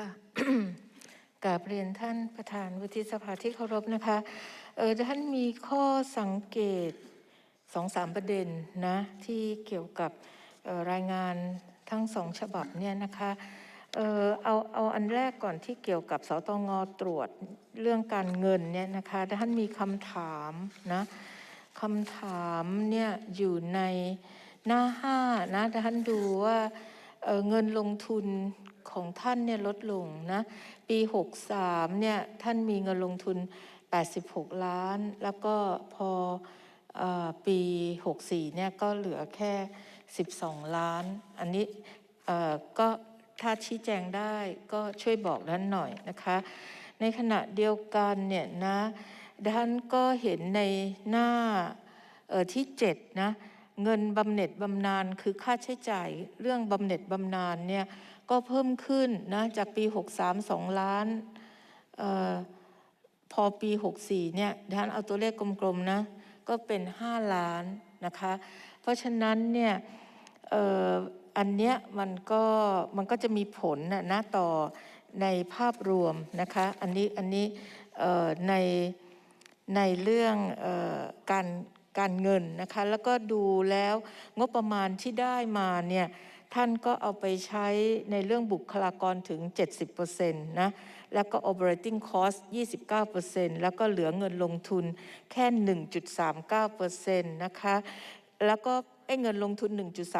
ค่ะกาบเรียนท่านประธานวุฒิสภาที่เคารพนะคะเออท่านมีข้อสังเกตสองสามประเด็นนะที่เกี่ยวกับออรายงานทั้งสองฉบับเนี่ยนะคะเออเอาเอาอันแรกก่อนที่เกี่ยวกับสตงตรวจเรื่องการเงินเนี่ยนะคะท่านมีคำถามนะคำถามเนี่ยอยู่ในหน้าห้านะท่านดูว่าเเงินลงทุน ของท่านเนี่ยลดลงนะ ปี 63เนี่ยท่านมีเงินลงทุน 86 ล้าน แล้วก็พอออปี 64เนี่ยก็เหลือแค่ 12 ล้าน อันนี้ก็ถ้าชี้แจงได้ก็ช่วยบอกด้านหน่อยนะคะ ในขณะเดียวกันเนี่ยนะท่านก็เห็นในหน้าที่เจ็ดนะเงินบำเหน็จบำนาญคือค่าใช้จ่ายเรื่องบำเหน็จบำนาญเนี่ย ก็เพิ่มขึ้นนะจากปี 63 2 ล้านออพอปี 64 เนี่ยท่านเอาตัวเลขกลมๆนะก็เป็น 5 ล้านนะคะ เพราะฉะนั้นเนี่ยอ,อ,อันเนี้ยมันก็มันก็จะมีผลนะนะต่อในภาพรวมนะคะอันนี้อันนี้ในในเรื่องออการการเงินนะคะแล้วก็ดูแล้วงบประมาณที่ได้มาเนี่ย ท่านก็เอาไปใช้ในเรื่องบุคลากรถึง 70%นะ แล้วก็ operating cost 29%แล้วก็เหลือเงินลงทุนแค่ 1.39%นะคะ แล้วก็ไอ้เงินลงทุน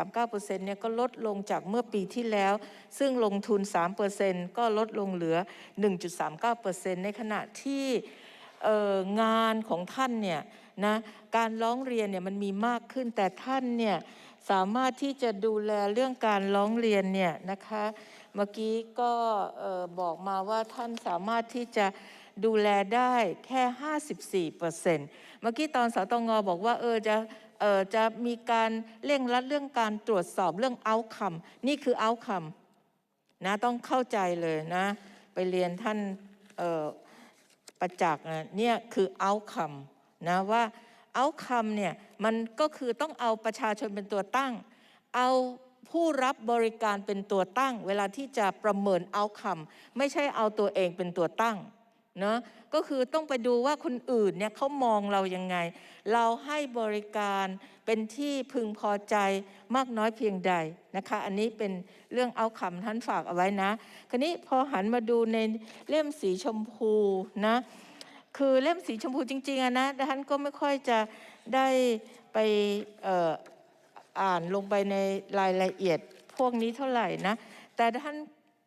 1.39%เนี่ยก็ลดลงจากเมื่อปีที่แล้ว ซึ่งลงทุน 3%ก็ลดลงเหลือ 1.39%ในขณะที่งานของท่านเนี่ยนะการร้องเรียนเนี่ยมันมีมากขึ้นแต่ท่านเนี่ย สามารถที่จะดูแลเรื่องการร้องเรียนเนี่ยนะคะเมื่อกี้ก็บอกมาว่าท่านสามารถที่จะดูแลได้แค่ 54%เมื่อกี้ตอนสตงบอกว่าเออจะเออจะมีการเร่งรัดเรื่องการตรวจสอบเรื่อง outcome นี่คือ outcome นะต้องเข้าใจเลยนะไปเรียนท่านออประจักษ์นะเนี่ยคือ outcome นะว่า outcome เนี่ยมันก็คือต้องเอาประชาชนเป็นตัวตั้ง เอาผู้รับบริการเป็นตัวตั้ง เวลาที่จะประเมิน outcome ไม่ใช่เอาตัวเองเป็นตัวตั้งเนาะก็คือต้องไปดูว่าคนอื่นเนี่ยเขามองเรายังไง เราให้บริการเป็นที่พึงพอใจมากน้อยเพียงใดนะคะ อันนี้เป็นเรื่องเอาคำท่านฝากเอาไว้นะ คราวนี้พอหันมาดูในเล่มสีชมพูนะ คือเล่มสีชมพูจริงๆอะนะท่านก็ไม่ค่อยจะได้ไปอ่ออ่านลงไปในรายละเอียดพวกนี้เท่าไหร่นะ แต่ท่าน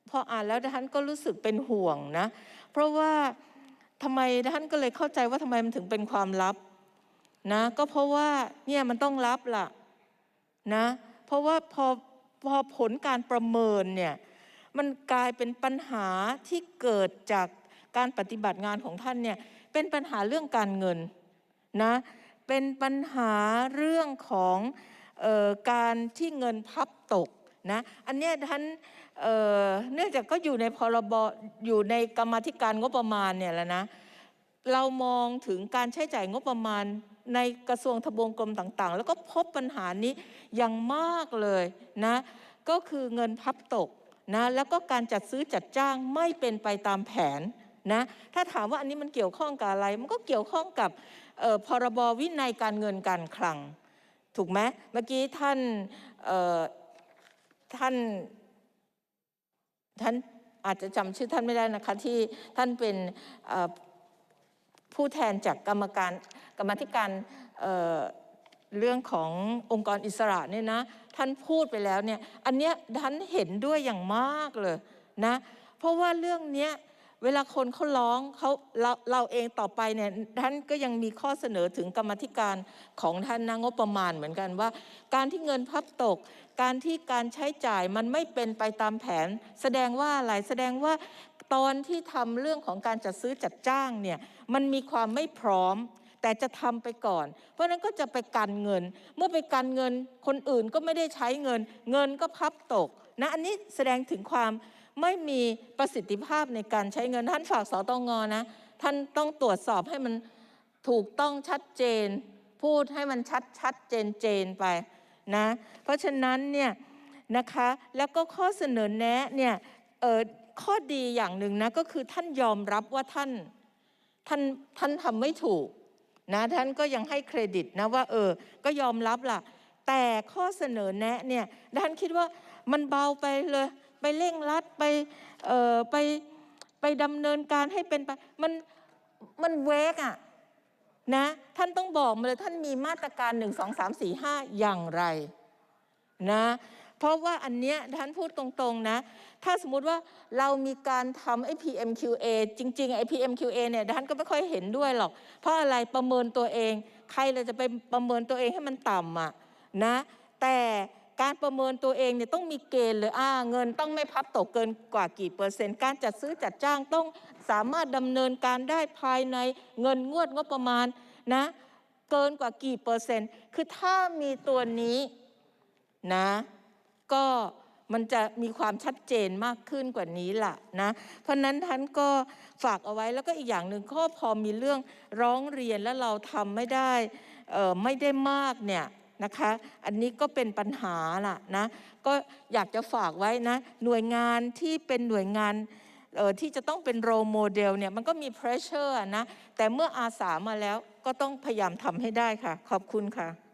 พออ่านแล้วท่านก็รู้สึกเป็นห่วงนะ เพราะว่าทำไมท่านก็เลยเข้าใจว่าทำไมมันถึงเป็นความลับนะก็เพราะว่าเนี่ยมันต้องรับล่ะนะเพราะว่าพอพอผลการประเมินเนี่ยมันกลายเป็นปัญหาที่เกิดจาก การปฏิบัติงานของท่านเนี่ยเป็นปัญหาเรื่องการเงินนะเป็นปัญหาเรื่องของออการที่เงินพับตกนะอันนี้ท่านเเนื่องจากก็อยู่ในพรบอยู่ในกรรมธิการงบประมาณเนี่ยแหละนะเรามองถึงการใช้จ่ายงบประมาณในกระทรวงทบวงกรมต่างๆ แล้วก็พบปัญหานี้อย่างมากเลยนะก็คือเงินพับตกนะแล้วก็การจัดซื้อจัดจ้างไม่เป็นไปตามแผน นะถ้าถามว่าอันนี้มันเกี่ยวข้องกับอะไร มันก็เกี่ยวข้องกับพรบวินัยการเงินการคลัง ถูกไหมเมื่อกี้ท่านท่านท่านอาจจะจำชื่อท่านไม่ได้นะคะที่ท่านเป็นผู้แทนจากกรรมการกรรมธิการเเรื่องขององค์กรอิสระเนี่ยนะท่านพูดไปแล้วเนี่ยอันเนี้ยท่านเห็นด้วยอย่างมากเลยนะเพราะว่าเรื่องเนี้ย เวลาคนเขาร้องเขาเราเราเองต่อไปเนี่ยท่านก็ยังมีข้อเสนอถึงกรรมธิการของท่านนางบประมาณเหมือนกันว่า การที่เงินพับตก การที่การใช้จ่ายมันไม่เป็นไปตามแผน แสดงว่าอะไรแสดงว่าตอนที่ทำเรื่องของการจัดซื้อจัดจ้างเนี่ยมันมีความไม่พร้อมแต่จะทำไปก่อน เพราะฉะนั้นก็จะไปกันเงิน เมื่อไปกันเงินคนอื่นก็ไม่ได้ใช้เงิน เงินก็พับตกนะอันนี้แสดงถึงความ ไม่มีประสิทธิภาพในการใช้เงินท่านฝากสตงนะ ท่านต้องตรวจสอบให้มันถูกต้องชัดเจน พูดให้มันชัดชัดเจนเจนไปนะเพราะฉะนั้นเนี่ยนะคะแล้วก็ข้อเสนอแนะเนี่ยเออข้อดีอย่างหนึ่งนะก็คือท่านยอมรับว่าท่านท่านท่านทำไม่ถูกนะท่านก็ยังให้เครดิตนะว่าเออก็ยอมรับล่ะ แต่ข้อเสนอแนะเนี่ยท่านคิดว่ามันเบาไปเลย ไปเร่งรัดไปไปไปดำเนินการให้เป็นไปมันมันเวกอะนะท่านต้องบอกมาเลยท่านมีมาตรการ 1 2 3 4 5 อย่างไรนะเพราะว่าอันเนี้ยท่านพูดตรงๆนะ ถ้าสมมุติว่าเรามีการทำไอ้ PMQA จริงๆไอ้ PMQA เนี่ยท่านก็ไม่ค่อยเห็นด้วยหรอก เพราะอะไรประเมินตัวเอง ใครเลยจะไปประเมินตัวเองให้มันต่ำอะนะแต่ การประเมินตัวเองเนี่ยต้องมีเกณฑ์เลยอ่าเงินต้องไม่พับตกเกินกว่ากี่เปอร์เซ็นต์ การจัดซื้อจัดจ้างต้องสามารถดำเนินการได้ภายในเงินงวดงบประมาณนะเกินกว่ากี่เปอร์เซ็นต์ คือถ้ามีตัวนี้นะก็มันจะมีความชัดเจนมากขึ้นกว่านี้ล่ะนะ เพราะนั้นท่านก็ฝากเอาไว้แล้วก็อีกอย่างหนึ่งก็พอมีเรื่องร้องเรียนแล้วเราทำไม่ได้เออไม่ได้มากเนี่ย นะคะ อันนี้ก็เป็นปัญหาล่ะนะ ก็อยากจะฝากไว้นะ หน่วยงานที่เป็นหน่วยงานที่จะต้องเป็นโรโมเดลเนี่ยมันก็มี pressure นะ แต่เมื่ออาสามาแล้วก็ต้องพยายามทำให้ได้ค่ะ ขอบคุณค่ะ